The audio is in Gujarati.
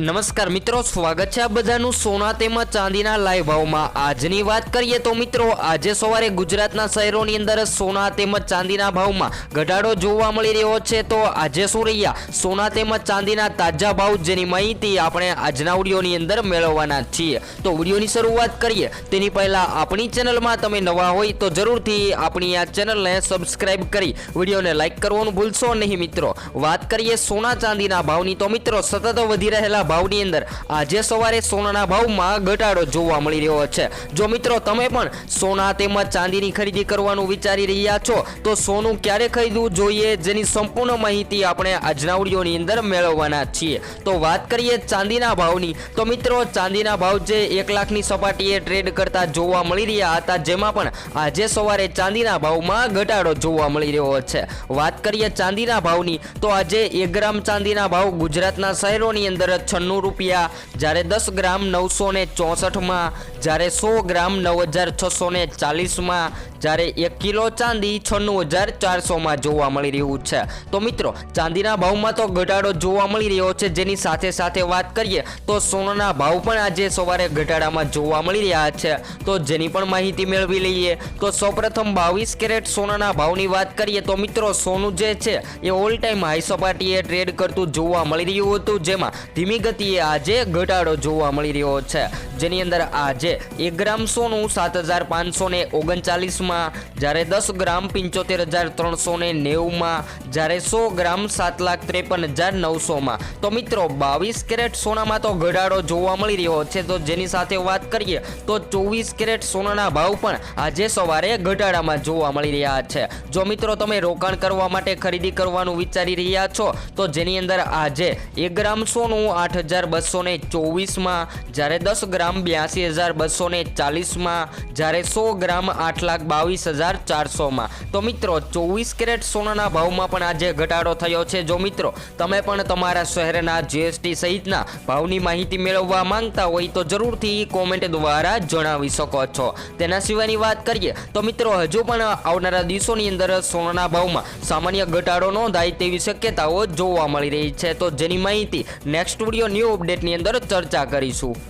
નમસ્કાર મિત્રો, સ્વાગત છે આ બધાનું સોના તેમજ ચાંદીના લાઈવ ભાવમાં. આજની વાત કરીએ તો મિત્રો, આજે સવારે ગુજરાતના શહેરોની અંદર સોના તેમજ ચાંદીના ભાવમાં ઘટાડો જોવા મળી રહ્યો છે. તો આજે શું રહ્યા? સોના તેમજ ચાંદીના તાજા ભાવ જેની માહિતી આપણે આજના વિડીયોની અંદર મેળવવાના છીએ. તો વિડીયોની શરૂઆત કરીએ. તેની પહેલા આપણી ચેનલમાં તમે નવા હોય તો જરૂરથી આપણી આ ચેનલને સબસ્ક્રાઈબ કરી વિડીયોને લાઈક કરવાનું ભૂલશો નહીં મિત્રો. વાત કરીએ સોના ચાંદીના ભાવની તો મિત્રો, સતત વધી રહેલા ભાવની અંદર આજે સવારે સોનાના ભાવમાં ઘટાડો જોવા મળી રહ્યો છે. જો મિત્રો તમે પણ સોના તેમજ ચાંદીની ખરીદી કરવાનું વિચારી રહ્યા છો, તો સોનું ક્યારે ખરીદવું જોઈએ જેની સંપૂર્ણ માહિતી આપણે આજના ઓડિયોની અંદર મેળવવાના છીએ. તો વાત કરીએ ચાંદીના ભાવની, તો મિત્રો ચાંદીના ભાવ જે એક લાખની સપાટીએ ટ્રેડ કરતા જોવા મળી રહ્યા હતા, જેમાં પણ આજે સવારે ચાંદીના ભાવમાં ઘટાડો જોવા મળી રહ્યો છે. વાત કરીએ ચાંદીના ભાવની, તો આજે એક ગ્રામ ચાંદીના ભાવ ગુજરાતના શહેરોની અંદર છન્નું રૂપિયા. જ્યારે દસ ગ્રામ નવસો ને ચોસઠમાં, જ્યારે સો ગ્રામ નવ હજાર છસો ને ચાલીસમાં, જ્યારે એક કિલો ચાંદી છન્નું હજાર ચારસોમાં જોવા મળી રહ્યું છે. તો મિત્રો, ચાંદીના ભાવમાં તો ઘટાડો જોવા મળી રહ્યો છે. જેની સાથે સાથે વાત કરીએ, તો સોનાના ભાવ પણ આજે સવારે ઘટાડામાં જોવા મળી રહ્યા છે. તો જેની પણ માહિતી મેળવી લઈએ, તો સૌપ્રથમ બાવીસ કેરેટ સોનાના ભાવની વાત કરીએ, તો મિત્રો, સોનું જે છે, એ ઓલ ટાઈમ હાઈ સપાટીએ ટ્રેડ કરતું જોવા મળી રહ્યું હતું. જેમાં ધીમી ગતિએ આજે ઘટાડો જોવા મળી રહ્યો છે. જેની અંદર આજે એક ગ્રામ સોનું, સાત હજાર પાંચસો ને ઓગણચાલીસમાં, જ્યારે દસ ગ્રામ પંચોતેર હજાર ત્રણસો ને નેવુંમાં, જ્યારે સો ગ્રામ સાત લાખ ત્રેપન હજાર નવસોમાં. તો મિત્રો, બાવીસ કેરેટ સોનામાં તો ઘટાડો જોવા મળી રહ્યો છે. તો જેની સાથે વાત કરીએ, તો ચોવીસ કેરેટ સોનાના ભાવ પણ આજે સવારે ઘટાડામાં જોવા મળી રહ્યા છે. જો મિત્રો, તમે રોકાણ કરવા માટે ખરીદી કરવાનું વિચારી રહ્યા છો, તો જેની અંદર આજે એક ગ્રામ સોનું આઠ હજાર બસો ને ચોવીસમાં, જ્યારે દસ ગ્રામ બ્યાસી હજાર બસો ને ચાલીસમાં, જ્યારે સો ગ્રામ આઠ લાખ બાવીસ હજાર ચારસોમાં. તો મિત્રો, ચોવીસ કેરેટ સોનાના ભાવમાં પણ આજે ઘટાડો થયો છે. જો મિત્રો, તમે પણ તમારા શહેરના જીએસટી સહિતના ભાવની માહિતી મેળવવા માંગતા હોય તો જરૂરથી કોમેન્ટ દ્વારા જણાવી શકો છો. તેના સિવાયની વાત કરીએ, તો મિત્રો, હજુ પણ આવનારા દિવસોની અંદર સોનાના ભાવમાં સામાન્ય ઘટાડો નોંધાય તેવી શક્યતાઓ જોવા મળી રહી છે. તો જેની માહિતી નેક્સ્ટ વીડિયો ન્યૂ અપડેટની અંદર ચર્ચા કરીશું.